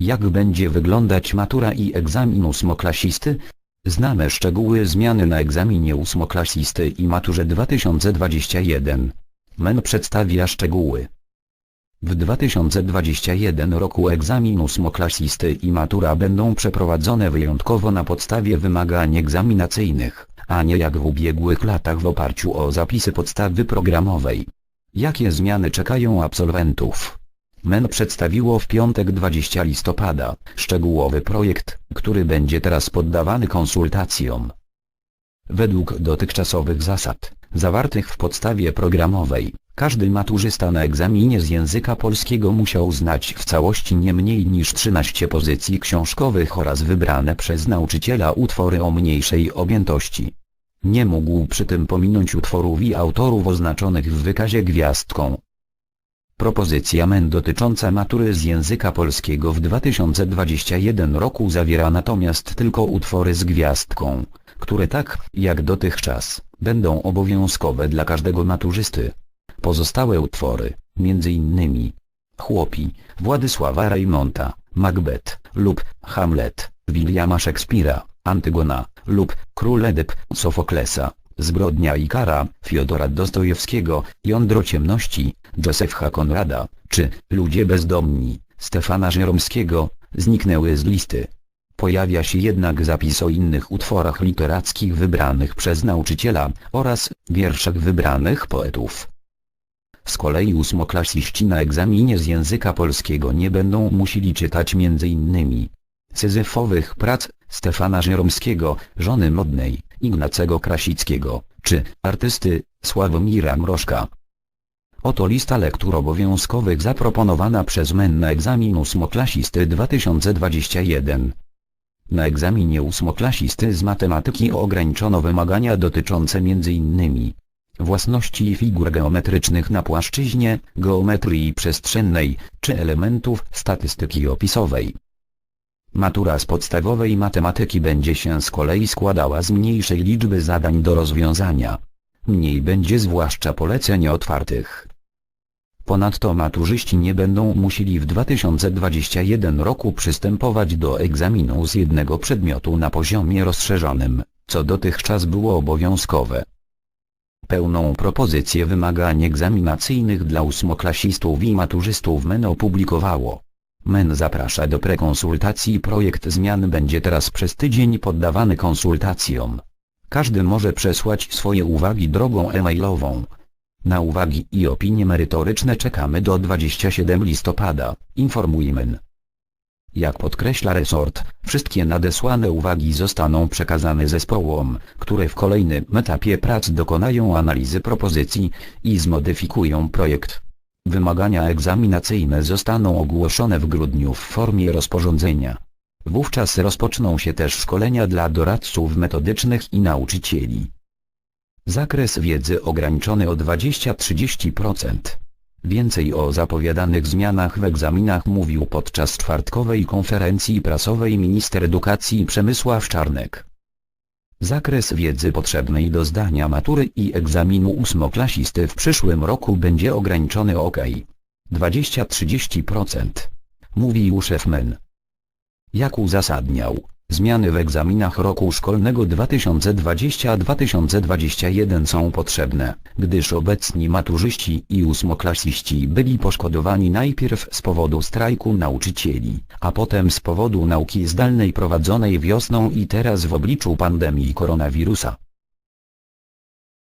Jak będzie wyglądać matura i egzamin ósmoklasisty? Znamy szczegóły zmiany na egzaminie ósmoklasisty i maturze 2021. MEN przedstawia szczegóły. W 2021 roku egzamin ósmoklasisty i matura będą przeprowadzone wyjątkowo na podstawie wymagań egzaminacyjnych, a nie jak w ubiegłych latach w oparciu o zapisy podstawy programowej. Jakie zmiany czekają absolwentów? MEN przedstawiło w piątek 20 listopada szczegółowy projekt, który będzie teraz poddawany konsultacjom. Według dotychczasowych zasad, zawartych w podstawie programowej, każdy maturzysta na egzaminie z języka polskiego musiał znać w całości nie mniej niż 13 pozycji książkowych oraz wybrane przez nauczyciela utwory o mniejszej objętości. Nie mógł przy tym pominąć utworów i autorów oznaczonych w wykazie gwiazdką. Propozycja MEN dotycząca matury z języka polskiego w 2021 roku zawiera natomiast tylko utwory z gwiazdką, które tak, jak dotychczas, będą obowiązkowe dla każdego maturzysty. Pozostałe utwory, m.in. Chłopi, Władysława Reymonta, Macbeth lub Hamlet, Williama Szekspira, Antygona lub Król Edyp Sofoklesa, Zbrodnia i kara, Fiodora Dostojewskiego, Jądro ciemności, Józefa Konrada, czy Ludzie bezdomni, Stefana Żeromskiego, zniknęły z listy. Pojawia się jednak zapis o innych utworach literackich wybranych przez nauczyciela, oraz wierszach wybranych poetów. Z kolei ósmoklasiści na egzaminie z języka polskiego nie będą musieli czytać m.in. Syzyfowych prac Stefana Żeromskiego, żony modnej, Ignacego Krasickiego, czy artysty Sławomira Mrożka. Oto lista lektur obowiązkowych zaproponowana przez MEN na egzamin ósmoklasisty 2021. Na egzaminie ósmoklasisty z matematyki ograniczono wymagania dotyczące m.in. własności figur geometrycznych na płaszczyźnie, geometrii przestrzennej, czy elementów statystyki opisowej. Matura z podstawowej matematyki będzie się z kolei składała z mniejszej liczby zadań do rozwiązania. Mniej będzie zwłaszcza poleceń otwartych. Ponadto maturzyści nie będą musieli w 2021 roku przystępować do egzaminu z jednego przedmiotu na poziomie rozszerzonym, co dotychczas było obowiązkowe. Pełną propozycję wymagań egzaminacyjnych dla ósmoklasistów i maturzystów MEN opublikowało. MEN zaprasza do prekonsultacji projekt zmian będzie teraz przez tydzień poddawany konsultacjom. Każdy może przesłać swoje uwagi drogą e-mailową. Na uwagi i opinie merytoryczne czekamy do 27 listopada, informuje MEN. Jak podkreśla resort, wszystkie nadesłane uwagi zostaną przekazane zespołom, które w kolejnym etapie prac dokonają analizy propozycji i zmodyfikują projekt. Wymagania egzaminacyjne zostaną ogłoszone w grudniu w formie rozporządzenia. Wówczas rozpoczną się też szkolenia dla doradców metodycznych i nauczycieli. Zakres wiedzy ograniczony o 20-30%. Więcej o zapowiadanych zmianach w egzaminach mówił podczas czwartkowej konferencji prasowej minister edukacji Przemysław Czarnek. Zakres wiedzy potrzebnej do zdania matury i egzaminu ósmoklasisty w przyszłym roku będzie ograniczony ok. 20-30%. Mówił szef MEN. Jak uzasadniał, zmiany w egzaminach roku szkolnego 2020-2021 są potrzebne, gdyż obecni maturzyści i ósmoklasiści byli poszkodowani najpierw z powodu strajku nauczycieli, a potem z powodu nauki zdalnej prowadzonej wiosną i teraz w obliczu pandemii koronawirusa.